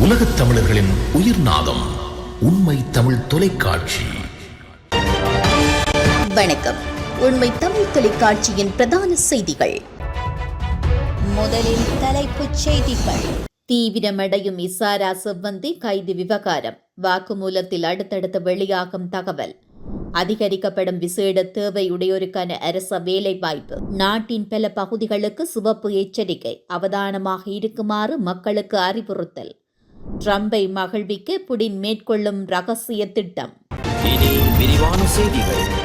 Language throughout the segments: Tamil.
உலகத் தமிழர்களின் உயிர் நாதம் உண்மை தமிழ் தொலைக்காட்சி. வணக்கம். உண்மை தமிழ் தொலைக்காட்சியின் பிரதான செய்திகள். முதலில் தலைப்புச் செய்திகள். தீவிரமடையும் இசாரா செவ்வந்தி கைது விவகாரம். வாக்குமூலத்தில் அடுத்தடுத்து வெளியாகும் தகவல். அதிகரிக்கப்படும் விசேட தேவையுடையோருக்கான அரச வேலை வாய்ப்பு நாட்டின் பல பகுதிகளுக்கு சிவப்பு எச்சரிக்கை. அவதானமாக இருக்குமாறு மக்களுக்கு அறிவுறுத்தல். ட்ரம்பை மகிழ்விக்க புடின் மேற்கொள்ளும் ரகசிய திட்டம். இனி விரிவான செய்திகள்.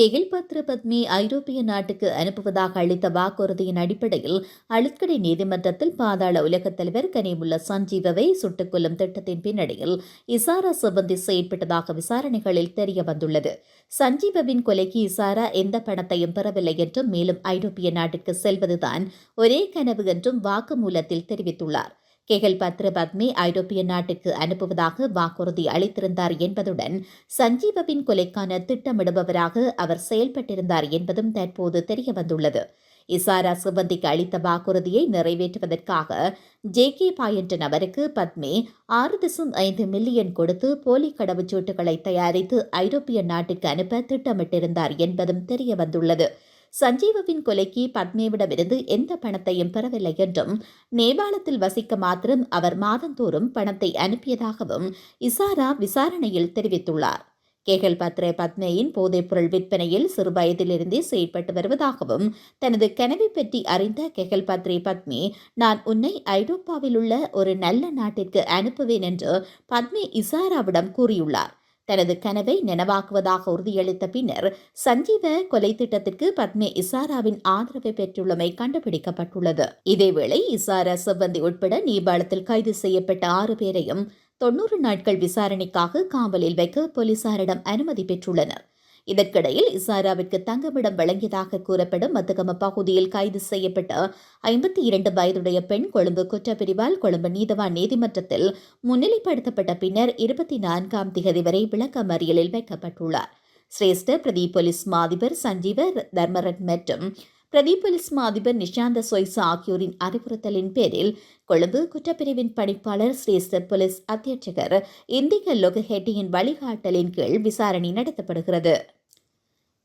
கெகில்பத்ர பத்மி ஐரோப்பிய நாட்டுக்கு அனுப்புவதாக அளித்த வாக்குறுதியின் அடிப்படையில் அழுத்கடை நீதிமன்றத்தில் பாதாள உலகத் தலைவர் கனிமுல்ல சஞ்சீவவை சுட்டுக் கொல்லும் திட்டத்தின் பின்னணியில் இசாரா சிபந்தி செயற்பட்டதாக விசாரணைகளில் தெரிய வந்துள்ளது சஞ்சீவவின் கொலைக்கு இசாரா எந்த பணத்தையும் பெறவில்லை என்றும் மேலும் ஐரோப்பிய நாட்டிற்கு செல்வதுதான் ஒரே கனவு என்றும் வாக்குமூலத்தில் தெரிவித்துள்ளார். கெகல் பத்ர பத்மி ஐரோப்பிய நாட்டுக்கு அனுப்புவதாக வாக்குறுதி அளித்திருந்தார் என்பதுடன் சஞ்சீவவின் கொலைக்கான திட்டமிடுபவராக அவர் செயல்பட்டிருந்தார் என்பதும் தற்போது தெரியவந்துள்ளது. இசாரா சிவந்திக்கு அளித்த வாக்குறுதியை நிறைவேற்றுவதற்காக ஜே கே பாயன்ற நபருக்கு பத்மே ஆறு தசம் ஐந்து மில்லியன் கொடுத்து போலி கடவுச்சீட்டுகளை தயாரித்து ஐரோப்பிய நாட்டுக்கு அனுப்ப திட்டமிட்டிருந்தார் என்பதும் தெரியவந்துள்ளது. சஞ்சீவவின் கொலைக்கு பத்மேவிடமிருந்து எந்த பணத்தையும் பெறவில்லை என்றும் நேபாளத்தில் வசிக்க மாத்திரம் அவர் மாதந்தோறும் பணத்தை அனுப்பியதாகவும் இசாரா விசாரணையில் தெரிவித்துள்ளார். கேகல் பத்ரே பத்மேயின் போதைப்பொருள் விற்பனையில் சிறு வயதிலிருந்தே செயல்பட்டு வருவதாகவும் தனது கனவை பற்றி அறிந்த கெகல் பத்ரே பத்மே நான் உன்னை ஐரோப்பாவில் உள்ள ஒரு நல்ல நாட்டிற்கு அனுப்புவேன் என்று பத்மே இசாராவிடம் கூறியுள்ளார். தனது கனவை நனவாக்குவதாக உறுதியளித்த பின்னர் சஞ்சீவ கொலை திட்டத்திற்கு பத்மே இசாராவின் ஆதரவை பெற்றுள்ளமை கண்டுபிடிக்கப்பட்டுள்ளது. இதேவேளை இசாரா செவ்வந்தி உட்பட நேபாளத்தில் கைது செய்யப்பட்ட ஆறு பேரையும் தொன்னூறு நாட்கள் விசாரணைக்காக காவலில் வைக்க போலீசாரிடம் அனுமதி பெற்றுள்ளனர். இதற்கிடையில் இசாராவிற்கு தங்கமிடம் வழங்கியதாக கூறப்படும் மத்தகம பகுதியில் கைது செய்யப்பட்ட ஐம்பத்தி இரண்டு வயதுடைய பெண் கொழும்பு குற்றப்பிரிவால் கொழும்பு நீதவான் நீதிமன்றத்தில் முன்னிலைப்படுத்தப்பட்ட பின்னர் இருபத்தி நான்காம் திகதி வரை விளக்கமறியலில் வைக்கப்பட்டுள்ளார். சிரேஷ்ட பிரதி போலீஸ் மாதிபர் சஞ்சீவ தர்மரன் மற்றும் பிரதி அதிபர் மாதிபர் நிஷாந்த சொய்சா ஆகியோரின் அறிவுறுத்தலின் பேரில் கொழும்பு குற்றப்பிரிவின் பணிப்பாளர் சிரேஷ்ட போலீஸ் அத்தியட்சகர் இந்திக லொகஹெட்டியின் வழிகாட்டலின் கீழ் விசாரணை நடத்தப்படுகிறது.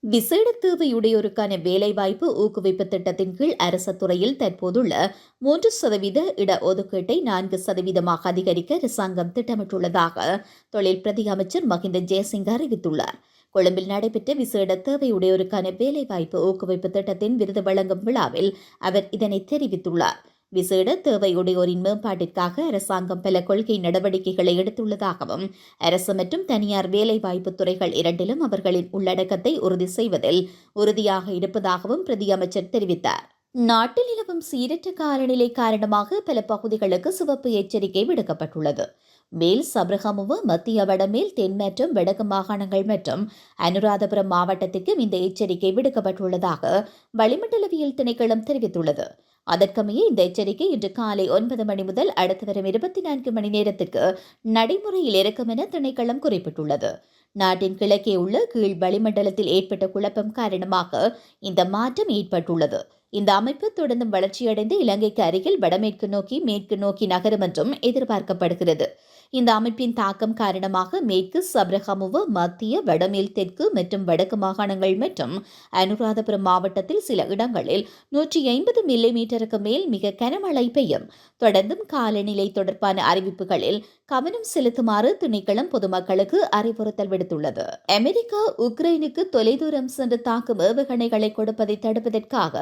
விசேட தேவையுடையோருக்கான வேலைவாய்ப்பு ஊக்குவிப்பு திட்டத்தின் கீழ் அரச துறையில் தற்போதுள்ள மூன்று சதவீத இட ஒதுக்கீட்டை நான்கு சதவீதமாக அதிகரிக்க அரசாங்கம் திட்டமிட்டுள்ளதாக தொழில் பிரதி அமைச்சர் மஹிந்த ஜெயசிங் அறிவித்துள்ளார். கொழும்பில் நடைபெற்ற விசேட தேவையுடையோருக்கான வேலைவாய்ப்பு ஊக்குவிப்பு திட்டத்தின் விருது வழங்கும் விழாவில் அவர் இதனை தெரிவித்துள்ளார். விசேட தேவையுடையோரின் மேம்பாட்டிற்காக அரசாங்கம் பல கொள்கை நடவடிக்கைகளை எடுத்துள்ளதாகவும் அரசு மற்றும் தனியார் வேலைவாய்ப்பு துறைகள் இரண்டிலும் அவர்களின் உள்ளடக்கத்தை உறுதி செய்வதில் உறுதியாக இருப்பதாகவும் பிரதியமைச்சர் தெரிவித்தார். நாட்டில் நிலவும் சீரற்ற காலநிலை காரணமாக பல பகுதிகளுக்கு சிவப்பு எச்சரிக்கை விடுக்கப்பட்டுள்ளது. மேல் சபரகமுவ மத்திய வடமேல் தென் மற்றும் வடக்கு மாகாணங்கள் மற்றும் அனுராதபுரம் மாவட்டத்திற்கும் இந்த எச்சரிக்கை விடுக்கப்பட்டுள்ளதாக வளிமண்டலவியல் திணைக்களம் தெரிவித்துள்ளது. அதற்கமைய இந்த எச்சரிக்கை இன்று காலை ஒன்பது மணி முதல் அடுத்து வரும் இருபத்தி நான்கு மணி நேரத்துக்கு நடைமுறையில் இருக்கும் என திணைக்களம் குறிப்பிட்டுள்ளது. நாட்டின் கிழக்கே உள்ள கீழ் வளிமண்டலத்தில் ஏற்பட்ட குழப்பம் காரணமாக இந்த மாற்றம் ஏற்பட்டுள்ளது. இந்த அமைப்பு தொடர்ந்தும் வளர்ச்சியடைந்து இலங்கைக்கு அருகில் வடமேற்கு நோக்கி மேற்கு நோக்கி நகரும் என்றும் எதிர்பார்க்கப்படுகிறது. இந்த அமைப்பின் தாக்கம் காரணமாக மேற்கு சப்ரகமுவ மத்திய வடமேல் தெற்கு மற்றும் வடக்கு மாகாணங்கள் மற்றும் அனுராதபுரம் மாவட்டத்தில் சில இடங்களில் நூற்றி ஐம்பது மில்லி மீட்டருக்கு மேல் மிக கனமழை பெய்யும். தொடர்ந்தும் காலநிலை தொடர்பான அறிவிப்புகளில் கவனம் செலுத்துமாறு திணைக்களம் பொதுமக்களுக்கு அறிவுறுத்தல் விடுத்துள்ளது. அமெரிக்கா உக்ரைனுக்கு தொலைதூரம் சென்று தாக்கும் ஏவுகணைகளை கொடுப்பதை தடுப்பதற்காக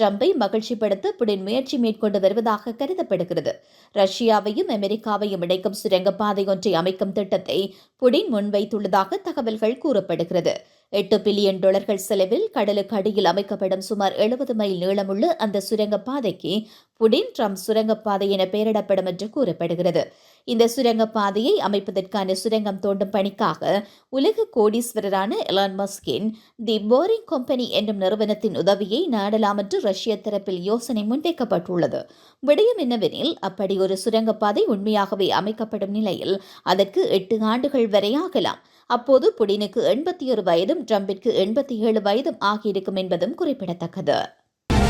ட்ரம்பை மகிழ்ச்சிப்படுத்த புடின் முயற்சி மேற்கொண்டு வருவதாக கருதப்படுகிறது. ரஷ்யாவையும் அமெரிக்காவையும் இணைக்கும் சுரங்கப்பாதை ஒன்றை அமைக்கும் திட்டத்தை புடின் முன்வைத்துள்ளதாக தகவல்கள் கூறப்படுகிறது. எட்டு பில்லியன் டாலர்கள் செலவில் கடலுக்கு அடியில் அமைக்கப்படும் சுமார் எழுபது மைல் நீளமுள்ள அந்த சுரங்கப்பாதைக்கு புடின் ட்ரம்ப் சுரங்கப்பாதை என பெயரிடப்படும் என்று கூறப்படுகிறது. இந்த சுரங்கப்பாதையை அமைப்பதற்கான சுரங்கம் தோண்டும் பணிக்காக உலக கோடீஸ்வரரான எலான் மஸ்கின் தி போரிங் கம்பெனி என்னும் நிறுவனத்தின் உதவியை நாடலாம் என்று ரஷ்ய தரப்பில் யோசனை முன்வைக்கப்பட்டுள்ளது. விடயம் என்னவெனில் அப்படி ஒரு சுரங்கப்பாதை உண்மையாகவே அமைக்கப்படும் நிலையில் அதற்கு எட்டு ஆண்டுகள் வரை ஆகலாம். அப்போது புடினுக்கு எண்பத்தி ஒரு வயதும் ட்ரம்பிற்கு எண்பத்தி ஏழு வயதும் ஆகியிருக்கும் என்பதும் குறிப்பிடத்தக்கது.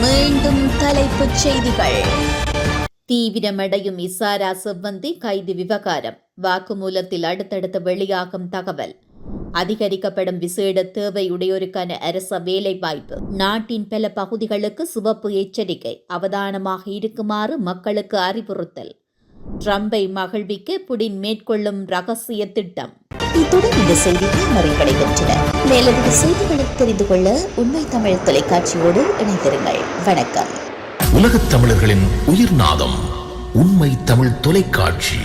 மீண்டும் தலைப்புச் செய்திகள். தீவிரமடையும் இசாரா செவ்வந்தி கைது விவகாரம். வாக்குமூலத்தில் அடுத்தடுத்து வெளியாகும் தகவல். அதிகரிக்கப்படும் விசேட தேவையுடையோருக்கான அரச வேலைவாய்ப்பு. நாட்டின் பல பகுதிகளுக்கு சிவப்பு எச்சரிக்கை. அவதானமாக இருக்குமாறு மக்களுக்கு அறிவுறுத்தல். ட்ரம்பை மகிழ்விக்க புடின் மேற்கொள்ளும் ரகசிய திட்டம். இத்துடன் இந்த செய்திகள் நிறைவடைகின்றன. மேலதிக செய்திகளை தெரிந்து கொள்ள உண்மை தமிழ் தொலைக்காட்சியோடு இணைந்திருங்கள். வணக்கம். உலகத் தமிழர்களின் உயிர்நாதம் உண்மை தமிழ் தொலைக்காட்சி.